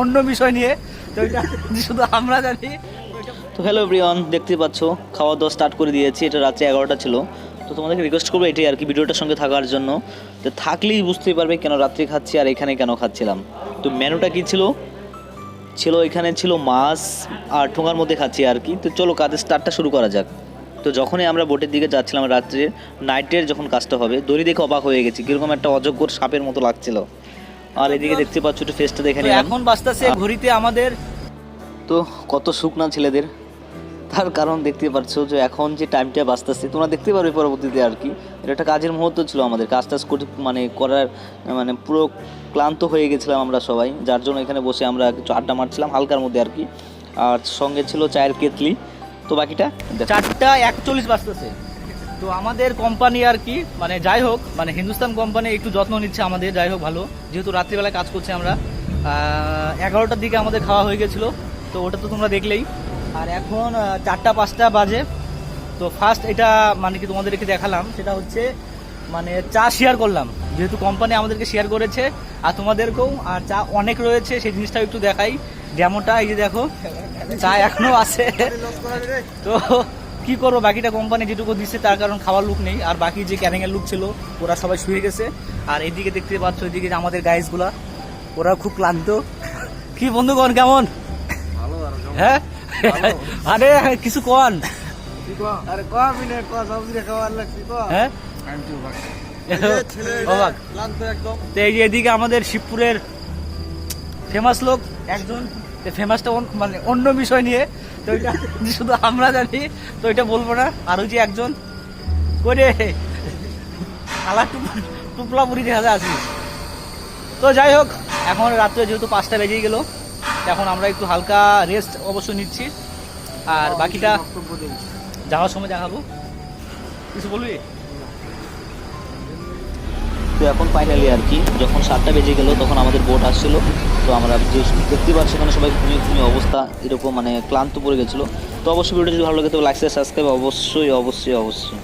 অন্য বিষয় নিয়ে। তো এটা শুধু আমরা জানি। তো হ্যালো এভরিওয়ান দেখতে পাচ্ছ, খাওয়া দাওয়া স্টার্ট করে দিয়েছি, এটা রাত্রে এগারোটা ছিল। তো তোমাদেরকে রিকোয়েস্ট করব এটাই আর কি, ভিডিওটার সঙ্গে থাকার জন্য। তো থাকলেই বুঝতেই পারবে কেন রাত্রে খাচ্ছি আর এখানে কেন খাচ্ছিলাম। তো মেনুটা কি ছিল? ছিল এখানে ছিল মাছ আর ঠোঙার মধ্যে খাচ্ছি আর কি। তো চলো কাজের স্টার্টটা শুরু করা যাক। তো যখনই আমরা বোটের দিকে যাচ্ছিলাম রাত্রে নাইটের যখন কাজটা হবে, দড়ি দেখে অবাক হয়ে গেছি, কীরকম একটা অযোগ্য সাপের মতো লাগছিল। আর এদিকে দেখতে পাচ্ছ একটু ফেসটা দেখে নিলাম। এখন বাঁচতেছে ঘড়িতে আমাদের তো কত শুকনা ছেলেদের। তার কারণ দেখতে পাচ্ছ যে এখন যে টাইমটা বাঁচতেছে তোমরা দেখতে পারবে পরবর্তীতে আর কি। এটা একটা কাজের মুহূর্ত ছিল আমাদের। কাজ টাজ করে মানে করার মানে পুরো ক্লান্ত হয়ে গেছিলাম আমরা সবাই। যার জন্য এখানে বসে আমরা কিছু আড্ডা মারছিলাম হালকার মধ্যে আর কি। আর সঙ্গে ছিল চায়ের কেতলি। তো বাকিটা। চারটা একচল্লিশ বাজতেছে। তো আমাদের কোম্পানি আর কি মানে যাই হোক মানে হিন্দুস্তান কোম্পানি একটু যত্ন নিচ্ছে আমাদের যাই হোক ভালো। যেহেতু রাত্রিবেলায় কাজ করছি আমরা। এগারোটার দিকে আমাদের খাওয়া হয়ে গেছিল তো ওটা তো তোমরা দেখলেই। আর এখন চারটা পাঁচটা বাজে। তো ফার্স্ট এটা মানে কি তোমাদেরকে দেখালাম সেটা হচ্ছে মানে চা শেয়ার করলাম। যেহেতু কোম্পানি আমাদেরকে শেয়ার করেছে আর তোমাদেরকেও আর চা অনেক রয়েছে সেই জিনিসটা একটু দেখাই। যেমনটা এই যে দেখো চা এখনও আছে। তো কি করব? বাকিটা কোম্পানি যেটুকু দিচ্ছে তার কারণ খাওয়ার লুক নেই। আর বাকি যে ক্যারিং এর লুক ছিল ওরা সবাই শুয়ে গেছে। আর এদিকে দেখতে পাচ্ছ এদিকে যে আমাদের গাইজগুলা ওরা খুব ক্লান্ত। কি বন্ধুগণ কেমন? হ্যাঁ? আরে কিছু কন আরে কয়া মিনিট কয়া সবজি খাওয়ার লাগছি কয়া? হ্যাঁ? তো এই যে এদিকে আমাদের শিবপুরের ফেমাস লোক একজন ফেমাসটা মানে অন্য বিষয় নিয়ে তো এটা শুধু আমরা জানি তো এটা বলব না। আর ওই যে একজন করে কালার টুপলা পুরি দেখা যায় আছি তো যাই হোক এখন রাত্রে যেহেতু পাঁচটা বেজেই গেল এখন আমরা একটু হালকা রেস্ট অবশ্যই নিচ্ছি। আর বাকিটা যাওয়ার সময় দেখাবো। কিছু বলবি? তো এখন ফাইনালি আর কি যখন সাতটা বেজে গেল তখন আমাদের বোট আসছিল। তো আমরা যে দেখতে পাচ্ছি এখানে সবাই ঘুমিয়ে ঘুমিয়ে অবস্থা এরকম মানে ক্লান্ত পড়ে গেছিল। তো অবশ্যই ভিডিও যদি ভালো লাগে তো লাইক সাবস্ক্রাইব অবশ্যই অবশ্যই অবশ্যই।